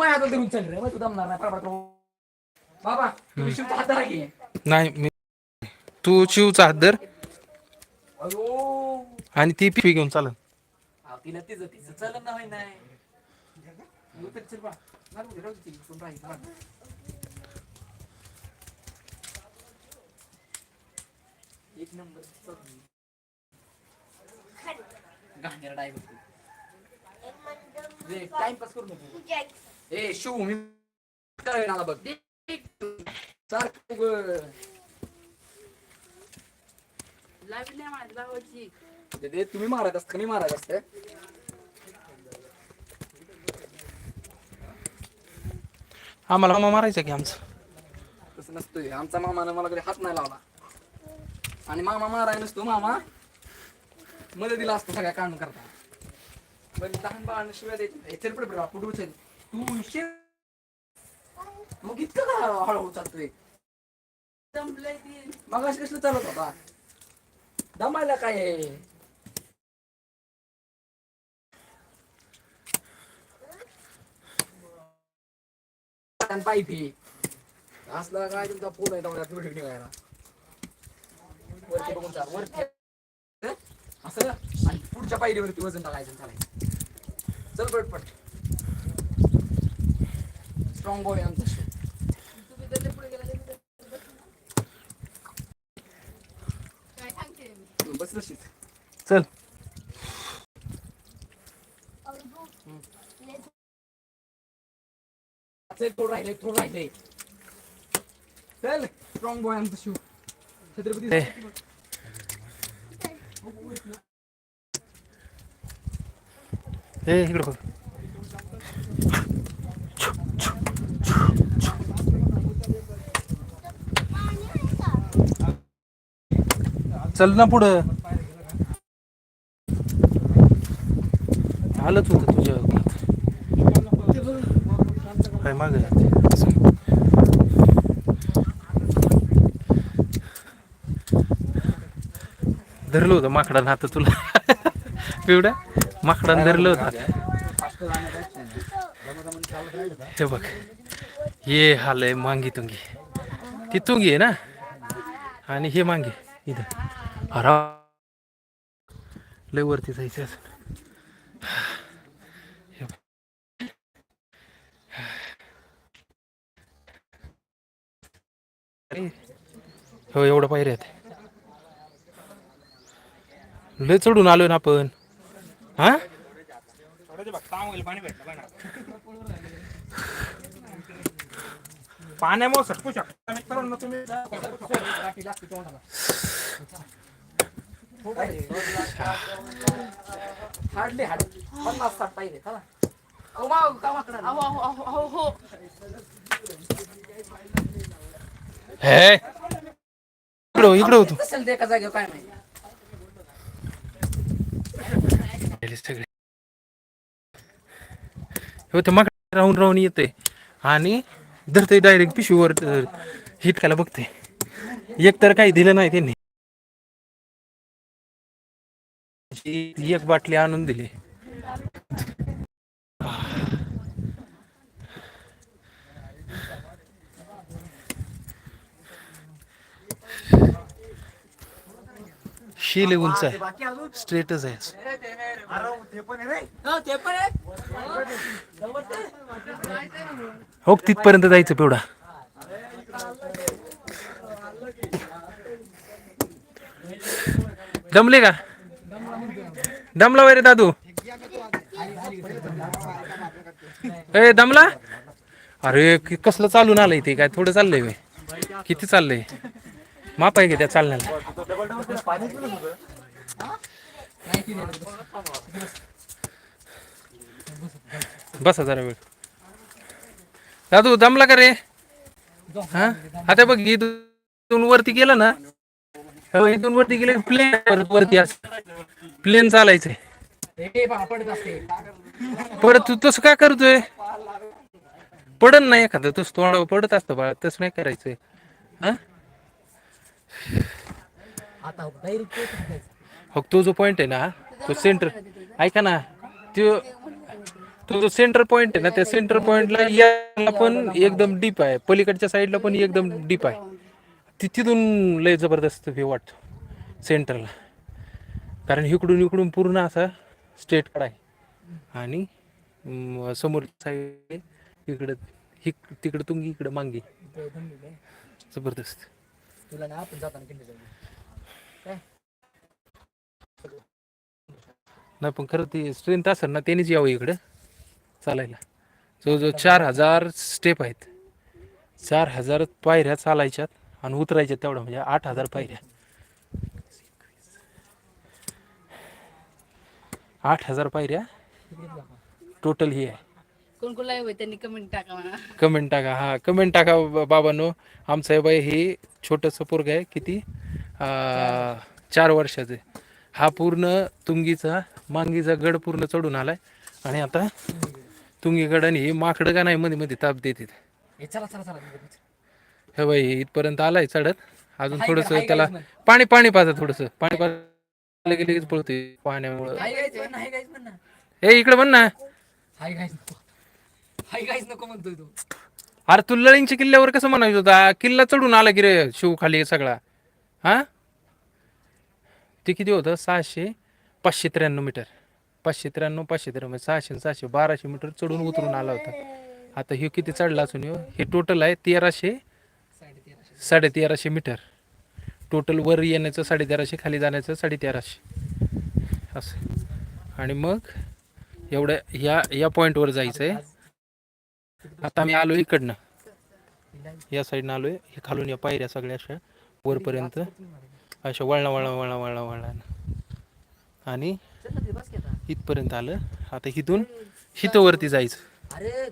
माझ्या हातात धरून चल रे मग तू दमणार नाही. बाबा तुम्ही शिवता हात धरा की. नाही मी तू शिवचा हात धर. अयो. आणि ती पिशवी घेऊन चालन. अहो, तिला तिचं तिचं चलन ना नाही चल बा. दे, राहू दे ती, इकडून राहील, बा. एक नंबर डायव्हर टाइमपास करू नको. ए शिव मी काय आला बघ सारखं उगं. दे, दे, तुम्ही मारत असता मी मारत असते आम्हाला मामा मारायचा की आमचं तसं नसतोय आमचा मामानं मला कधी हात नाही लावला आणि मामा माराय नसतो मामा मदतीला असतो सगळ्या काम करता बरं लहान बाळांना शिवाय द्यायची चल पड पड पुढे उचल तू मग इतकं का हळूहळू चालतोय मग असं कसलं चालत होता? दमायला काय आहे? आणि पाईप असला काय तुमचा फोन आहे तेवढ्यात व्हिडिओ निघायला. वरती बघून चाल वरती. असं? आणि पुढच्या पायरीवरती वजन टाकायचं आणि चालायचं. चल पटपट. स्ट्रॉंग बॉय आमचा. तू बस तशीच चल. थोडं राहिले थोडं राहिले चल स्ट्रॉंग बॉय आमचा छत्रपती. ए इकडे चल ना पुढं. आलंच होतं तुझ्या काय माग धरलं होतं माकडानं आता तुला. पिवड्या? माकडानं धरलं होतं हे बघ. हे हाल आहे मांगी तुंगी ती तुंगी आहे ना? आणि हे मांगे. इथं. अरा लय वरती जायचं असेल. हो एवढं पायऱ्या आहेत. लय चढून आलोय ना आपण. हा? पाण्यामुळे सटकू शकता हाडले हाड पन्नास साठ पाहिजे चला. अहो, माव, का वाकडा? हे. इकडं इकडं होतो असेल ते एका जागेवर काय नाही. गेले सगळे. हो ते मग राहून राहून येते आणि धरते डायरेक्ट पिशवीवर अं, हिट करायला बघते एक तर काही दिलं नाही त्यांनी. एक बाटली आणून दिली. शील उंच. आहे स्ट्रेटच आहे. हो तिथपर्यंत जायचं पेवढा. जमले का? दमला वैरे दादू? ए दमला? अरे कसलं चालून आलंय ते? काय थोडं चाललंय बे. किती चाललंय? माप आहे का त्या चालण्याला? बसा जरा वेळ. दादू दमला का रे? हा? आता बघ इथून वरती गेलं ना हो, इथून वरती गेले प्लेन परत वरती असं. प्लेन चालायचंय. पडत परत तू तसं काय करतोय? पडन नाही एखादं तस तोंडावर पडत असतं बाळा तसं नाही करायचंय. हा? हो तो जो पॉइंट आहे ना तो सेंटर ऐका ना तो तो जो सेंटर पॉइंट आहे ना त्या सेंटर पॉइंटला याला पण एकदम डीप आहे. पलीकडच्या साईडला पण एकदम डीप आहे. तिथून लय जबरदस्त व्ह्यू वाटतो सेंटरला कारण इकडून इकडून पूर्ण असा स्ट्रेट काढ आहे. आणि समोर साईड इकडं हि तिकडं तुंगी इकडं मांगी. जबरदस्त. तुला ना आपण जाताना नाही पण खरं ती स्ट्रेंथ असेल ना त्यांनीच यावं इकडं चालायला. जवळजवळ चार हजार स्टेप आहेत. चार हजार पायऱ्या चालायच्यात. आणि उतरायच्या तेवढं म्हणजे आठ हजार पायऱ्या. आठ हजार पायऱ्या टोटल ही आहे. कोण त्यांनी कमेंट टाका म्हणा. कमेंट टाका. हा कमेंट टाका बाबांनो. आमचं हे बाई हे छोटंसं पोरग आहे किती? आ, चार वर्षाचं आहे. हा पूर्ण तुंगीचा मांगीचा गड पूर्ण चढून आलाय. आणि आता तुंगीगड आणि हे माकडं का नाही मध्ये मध्ये ताप देतात हे चला चला चला. हे बाई इथपर्यंत आलाय चढत. अजून थोडस त्याला. पाणी पाणी पाजा थोडस. पाणी पाजा की लगेच पळतोय पाण्यामुळं. ए इकडे म्हण ना. नको. म्हणतोय तू. अरे तू लळिंगच्या किल्ल्यावर कसं म्हणायचं होता? किल्ला चढून आला की रे शिव खाली सगळा. हा? ते किती होतं? सहाशे पाचशे त्र्याण्णव मीटर. पाचशे त्र्याण्णव पाचशे त्र्याण्णव सहाशे आणि सहाशे. बाराशे मीटर चढून उतरून आला होता. आता हे किती चढला असून ह्यो? हे टोटल आहे तेराशे साडेतेराशे मीटर. टोटल वर येण्याचं साडेतेराशे खाली जाण्याचं साडे तेराशे असं. आणि मग एवढ्या या या पॉईंटवर जायचं आहे आता मी आलो इकडनं. या साईडनं आलोय. हे खालून या पायऱ्या सगळ्या अशा वरपर्यंत. अशा वळणा वळणा वळणा वळणा वळणा. आणि इथपर्यंत आलं. आता इथून हिथवरती जायचं. अरे